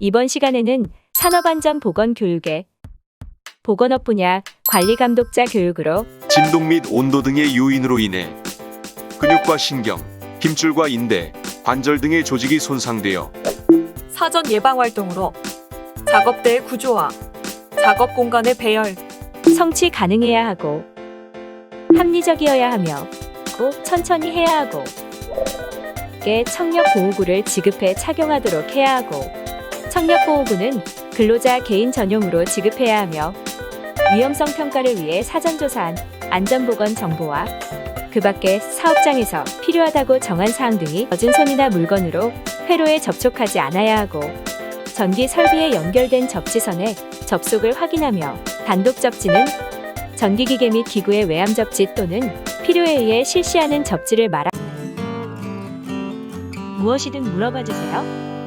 이번 시간에는 산업안전 보건 교육의 보건업 분야 관리 감독자 교육으로 진동 및 온도 등의 요인으로 인해 근육과 신경, 힘줄과 인대, 관절 등의 조직이 손상되어 사전 예방 활동으로 작업대의 구조화, 작업 공간의 배열, 성취 가능해야 하고 합리적이어야 하며 고 천천히 해야 하고 게 청력 보호구를 지급해 착용하도록 해야 하고 청력 보호구는 근로자 개인 전용으로 지급해야 하며 위험성 평가를 위해 사전 조사한 안전보건 정보와 그 밖에 사업장에서 필요하다고 정한 사항 등이 젖은 손이나 물건으로 회로에 접촉하지 않아야 하고 전기 설비에 연결된 접지선에 접속을 확인하며 단독 접지는 전기기계 및 기구의 외암 접지 또는 필요에 의해 실시하는 접지를 말하 무엇이든 물어봐 주세요.